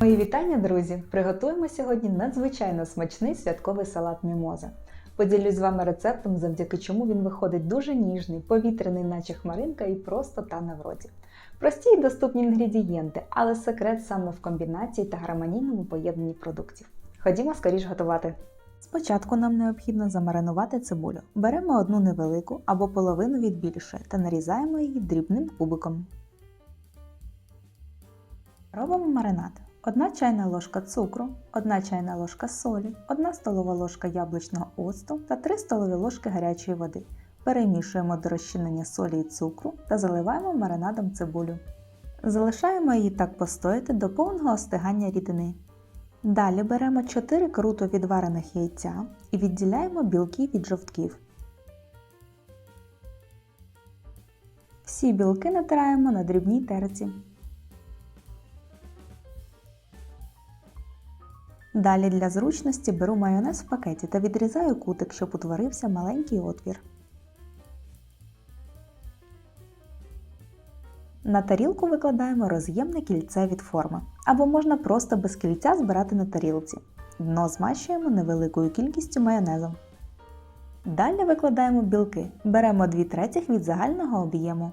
Мої вітання, друзі! Приготуємо сьогодні надзвичайно смачний святковий салат мімоза. Поділюсь з вами рецептом, завдяки чому він виходить дуже ніжний, повітряний, наче хмаринка, і просто тане в роті. Прості і доступні інгредієнти, але секрет саме в комбінації та гармонійному поєднанні продуктів. Ходімо скоріш готувати. Спочатку нам необхідно замаринувати цибулю. Беремо одну невелику або половину від більшої та нарізаємо її дрібним кубиком. Робимо маринад. 1 чайна ложка цукру, 1 чайна ложка солі, 1 столова ложка яблучного оцту та 3 столові ложки гарячої води. Перемішуємо до розчинення солі і цукру та заливаємо маринадом цибулю. Залишаємо її так постояти до повного остигання рідини. Далі беремо 4 круто відварених яйця і відділяємо білки від жовтків. Всі білки натираємо на дрібній терці. Далі для зручності беру майонез в пакеті та відрізаю кутик, щоб утворився маленький отвір. На тарілку викладаємо роз'ємне кільце від форми, або можна просто без кільця збирати на тарілці. Дно змащуємо невеликою кількістю майонезу. Далі викладаємо білки, беремо 2 третіх від загального об'єму.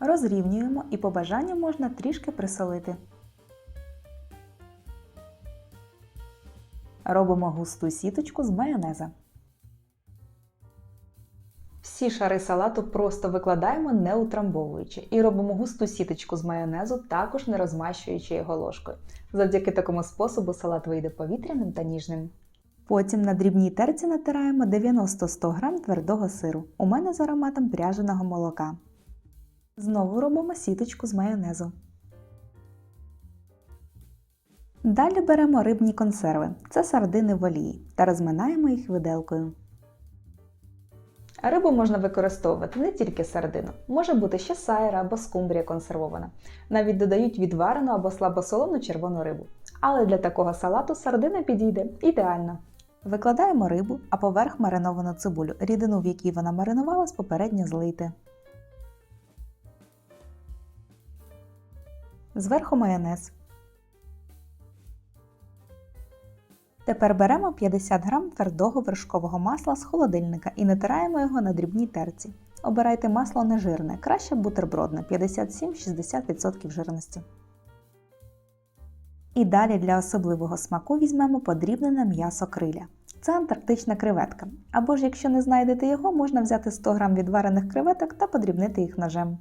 Розрівнюємо і по бажанню можна трішки присолити. Робимо густу сіточку з майонеза. Всі шари салату просто викладаємо не утрамбовуючи і робимо густу сіточку з майонезу, також не розмащуючи його ложкою. Завдяки такому способу салат вийде повітряним та ніжним. Потім на дрібній терці натираємо 90-100 г твердого сиру. У мене з ароматом пряженого молока. Знову робимо сіточку з майонезу. Далі беремо рибні консерви, це сардини в олії, та розминаємо їх виделкою. Рибу можна використовувати не тільки сардину, може бути ще сайра або скумбрія консервована. Навіть додають відварену або слабосолону червону рибу. Але для такого салату сардина підійде ідеально. Викладаємо рибу, а поверх мариновану цибулю, рідину, в якій вона маринувалась, попередньо злийте. Зверху майонез. Тепер беремо 50 г твердого вершкового масла з холодильника і натираємо його на дрібній терці. Обирайте масло нежирне, краще бутербродне 57-60% жирності. І далі для особливого смаку візьмемо подрібнене м'ясо криля. Це антарктична креветка. Або ж, якщо не знайдете його, можна взяти 100 г відварених креветок та подрібнити їх ножем.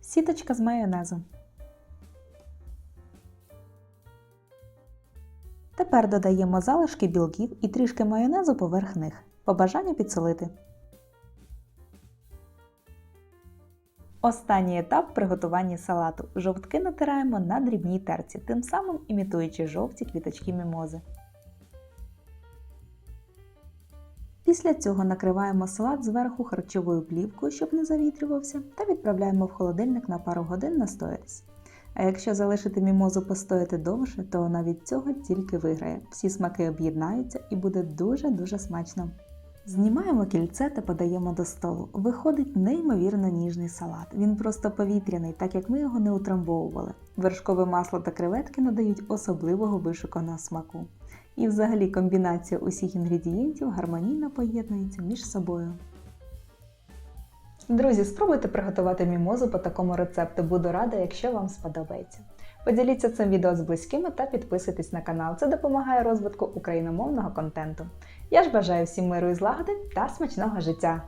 Сіточка з майонезу. Тепер додаємо залишки білків і трішки майонезу поверх них. По бажанню підсолити. Останній етап приготування салату. Жовтки натираємо на дрібній терці, тим самим імітуючи жовті квіточки мімози. Після цього накриваємо салат зверху харчовою плівкою, щоб не завітрювався, та відправляємо в холодильник на пару годин настоятись. А якщо залишити мімозу постояти довше, то вона від цього тільки виграє. Всі смаки об'єднаються і буде дуже-дуже смачно. Знімаємо кільце та подаємо до столу. Виходить неймовірно ніжний салат. Він просто повітряний, так як ми його не утрамбовували. Вершкове масло та креветки надають особливого вишуканого смаку. І взагалі комбінація усіх інгредієнтів гармонійно поєднується між собою. Друзі, спробуйте приготувати мімозу по такому рецепту. Буду рада, якщо вам сподобається. Поділіться цим відео з близькими та підписуйтесь на канал. Це допомагає розвитку україномовного контенту. Я ж бажаю всім миру і злагоди та смачного життя!